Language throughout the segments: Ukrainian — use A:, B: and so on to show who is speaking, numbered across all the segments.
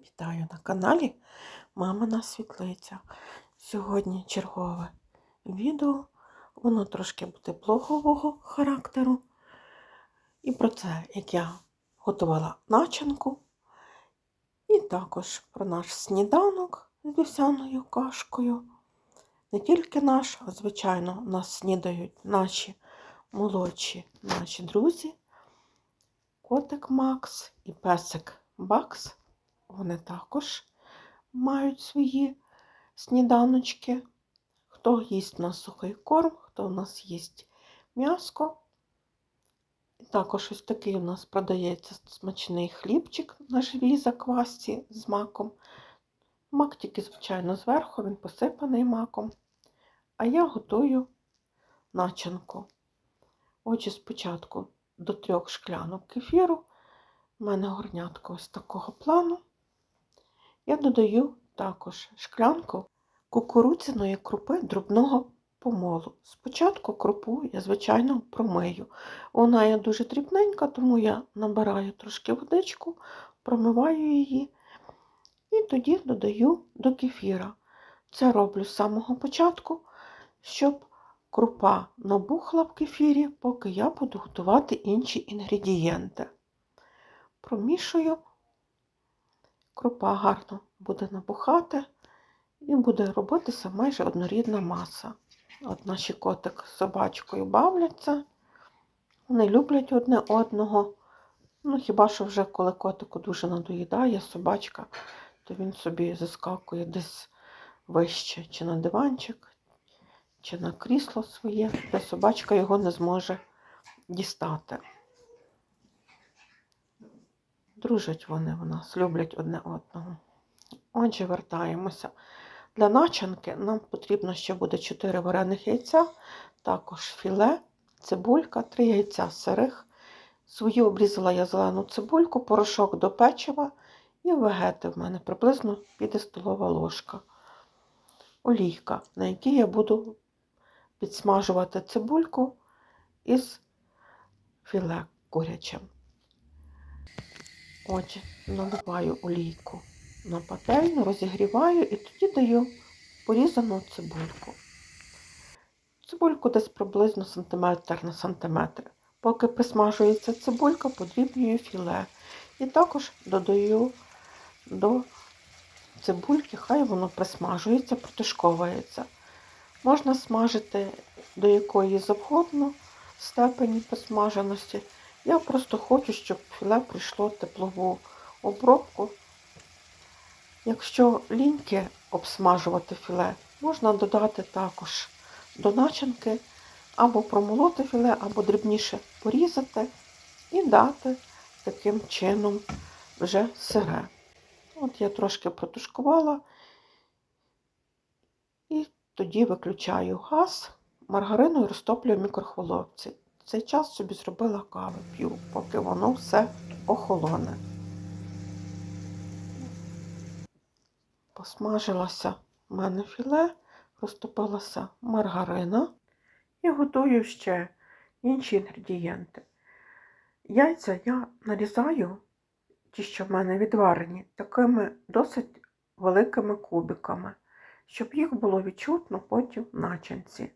A: Вітаю на каналі Мамина Світлиця. Сьогодні чергове відео. Воно трошки буде блогового характеру. І про це, як я готувала начинку. І також про наш сніданок з вівсяною кашкою. Не тільки наш, а звичайно, нас снідають наші молодші наші друзі. Котик Макс і песик Бакс. Вони також мають свої сніданочки. Хто їсть у сухий корм, хто у нас їсть м'яско. Також ось такий у нас продається смачний хлібчик на живій заквасці з маком. Мак тільки, звичайно, зверху, він посипаний маком. А я готую начинку. Отже, спочатку до трьох шклянок кефіру. У мене горнятко ось такого плану. Я додаю також шклянку кукурудзяної крупи дробного помолу. Спочатку крупу я, звичайно, промию. Вона є дуже дрібненька, тому я набираю трошки водичку, промиваю її і тоді додаю до кефіра. Це роблю з самого початку, щоб крупа набухла в кефірі, поки я буду готувати інші інгредієнти. Промішую, крупа гарно буде набухати і буде робитися майже однорідна маса. От наші котик з собачкою бавляться, вони люблять одне одного. Ну, хіба що вже коли котику дуже надоїдає собачка, то він собі заскакує десь вище, чи на диванчик, чи на крісло своє, де собачка його не зможе дістати. Дружать вони в нас, люблять одне одного. Отже, вертаємося. Для начинки нам потрібно ще буде 4 варених яйця, також філе, цибулька, 3 яйця сирих. Свою обрізала я зелену цибульку, порошок до печива і вегети в мене приблизно піде столова ложка. Олійка, на якій я буду підсмажувати цибульку із філе курячим. Отже, наливаю олійку на пательню, розігріваю і тоді даю порізану цибульку. Цибульку десь приблизно сантиметр на сантиметр. Поки присмажується цибулька, подрібнюю філе. І також додаю до цибульки, хай воно присмажується, протушковується. Можна смажити до якої завгодно степені посмаженості. Я просто хочу, щоб філе пройшло теплову обробку. Якщо ліньки обсмажувати філе, можна додати також до начинки або промолоти філе, або дрібніше порізати і дати таким чином вже сире. От я трошки протушкувала і тоді виключаю газ, маргариною розтоплюю в мікрохвиловці. Цей час собі зробила каву п'ю, поки воно все охолоне. Посмажилося в мене філе, розтопилася маргарина і готую ще інші інгредієнти. Яйця я нарізаю, ті, що в мене відварені, такими досить великими кубиками, щоб їх було відчутно потім в начинці.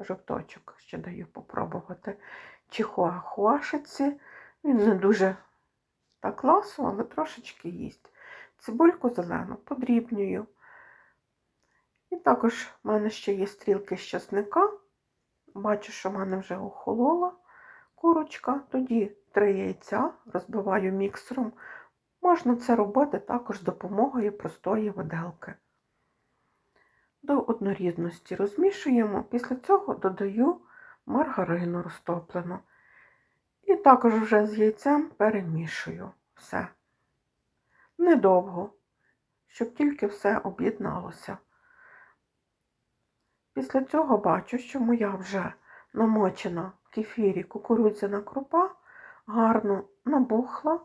A: Жовточок ще даю попробувати. Чихуахуашиці. Він не дуже так ласо, але трошечки їсть. Цибульку зелену подрібнюю. І також в мене ще є стрілки з часника. Бачу, що в мене вже охолола курочка. Тоді три яйця розбиваю міксером. Можна це робити також з допомогою простої виделки. До однорідності розмішуємо, після цього додаю маргарину розтоплену. І також вже з яйцем перемішую все. Недовго, щоб тільки все об'єдналося. Після цього бачу, що моя вже намочена в кефірі кукурудзяна крупа гарно набухла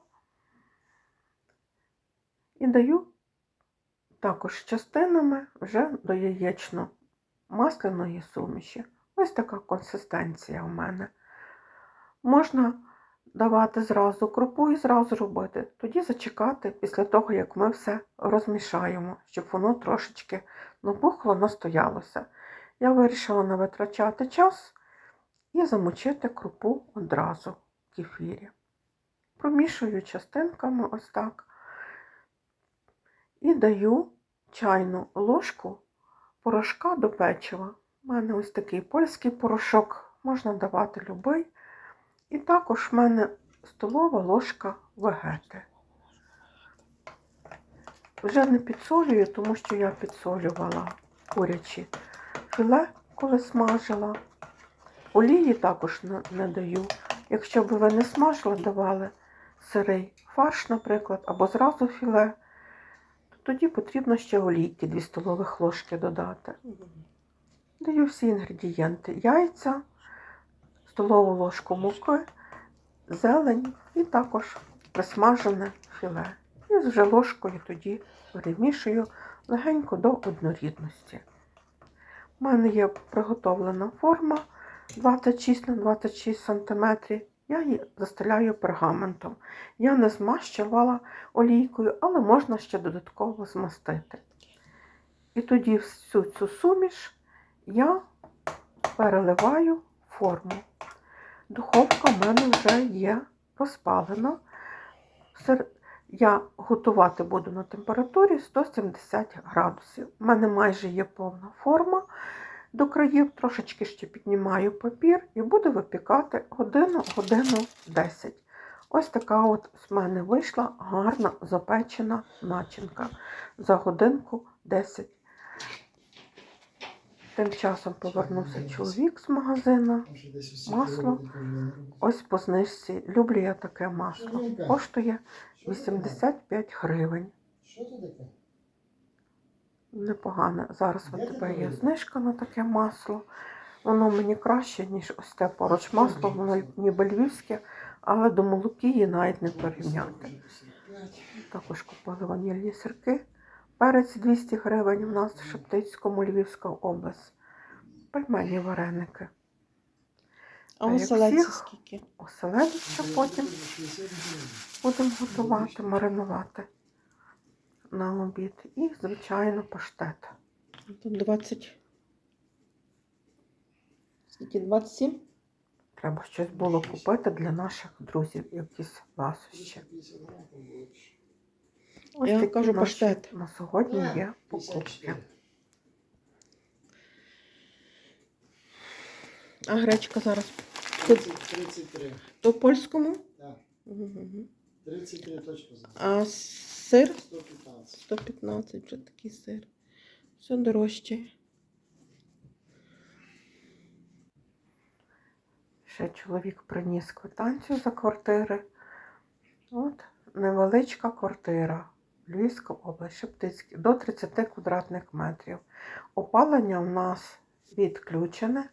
A: і даю також частинами вже до яєчно-масляної суміші. Ось така консистенція у мене. Можна давати зразу крупу і зразу робити. Тоді зачекати після того, як ми все розмішаємо, щоб воно трошечки набухло, настоялося. Я вирішила не витрачати час і замочити крупу одразу в кефірі. Промішую частинками ось так. І даю чайну ложку порошка до печива. У мене ось такий польський порошок, можна давати любий. І також в мене столова ложка вегети. Вже не підсолюю, тому що я підсолювала курячі філе, коли смажила. Олії також не, не даю. Якщо б ви не смажили, давали сирий фарш, наприклад, або зразу філе, то тоді потрібно ще олійки 2 столових ложки додати. Даю всі інгредієнти: яйця, столову ложку муки, зелень і також присмажене філе. І вже ложкою тоді перемішую легенько до однорідності. У мене є приготовлена форма 26 на 26 см. Я її застеляю пергаментом. Я не змащувала олійкою, але можна ще додатково змастити. І тоді всю цю суміш я переливаю форму. Духовка в мене вже є розпалена. Я готувати буду на температурі 170 градусів. У мене майже є повна форма. До країв трошечки ще піднімаю папір і буду випікати годину, годину 10. Ось така от з мене вийшла гарна запечена начинка за годинку 10. Тим часом повернувся чоловік з магазину. Масло. Ось по знижці. Люблю я таке масло. Коштує 85 гривень. Непогане. Зараз от тебе є знижка на таке масло. Воно мені краще, ніж ось те поруч масло, воно ніби львівське, але до молокії навіть не порівняти. Також купили ванільні сирки. Перець 200 гривень у нас в Шептицькому, Львівська область. Пельмені вареники.
B: А оселедці скільки?
A: Оселедиця потім будемо готувати, маринувати на обід. І, звичайно, паштет.
B: Тут 20. Скільки? 27?
A: Треба щось було купити для наших друзів, якісь ласощі. Ось
B: Я
A: такі
B: кажу,
A: наші
B: паштет.
A: На сьогодні є покупки.
B: А гречка зараз
C: 33.
B: по польському?
C: Так,
B: Угу.
C: 33 точка.
B: А сир
C: 115.
B: 115 вже такий сир. Все дорожче.
A: Ще чоловік приніс квитанцію за квартири. От невеличка квартира. Львівська область, Шептицький, до 30 квадратних метрів. Опалення у нас відключене,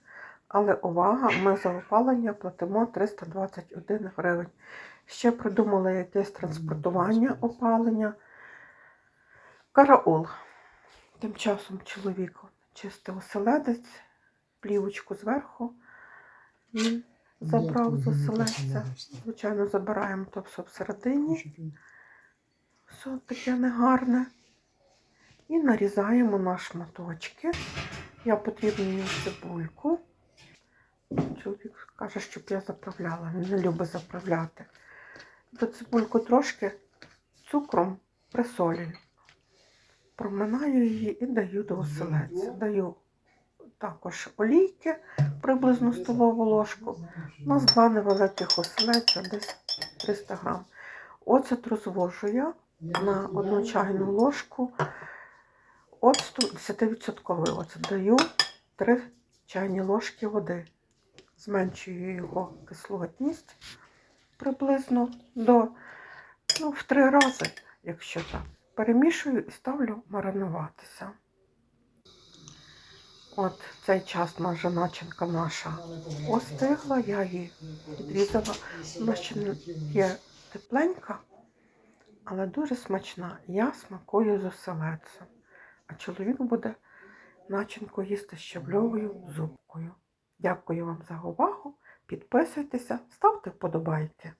A: але увага, ми за опалення платимо 321 гривень. Ще придумали якесь транспортування опалення. Караул. Тим часом чоловік чистив оселедець, плівочку зверху. Він забрав з оселедця. Звичайно, забираємо то все всередині. Все таке негарне. І нарізаємо на шматочки. Я потрібну цибульку. Чоловік каже, щоб я заправляла. Він не любить заправляти. До цибульку трошки цукром присолюю. Проминаю її і даю до оселедця. Даю також олійки, приблизно столову ложку. У нас два невеликих оселедця, десь 300 грам. Оцет розвожу я на одну чайну ложку. Оцту 10% оцет даю 3 чайні ложки води. Зменшую його кислотність приблизно до ну, в три рази, якщо так. Перемішую і ставлю маринуватися. От цей час наша начинка наша остигла, я її підрізала. Вона ще є тепленька, але дуже смачна. Я смакую з оселедцем. А чоловік буде начинку їсти щабльовою зубкою. Дякую вам за увагу. Підписуйтеся, ставте вподобайки.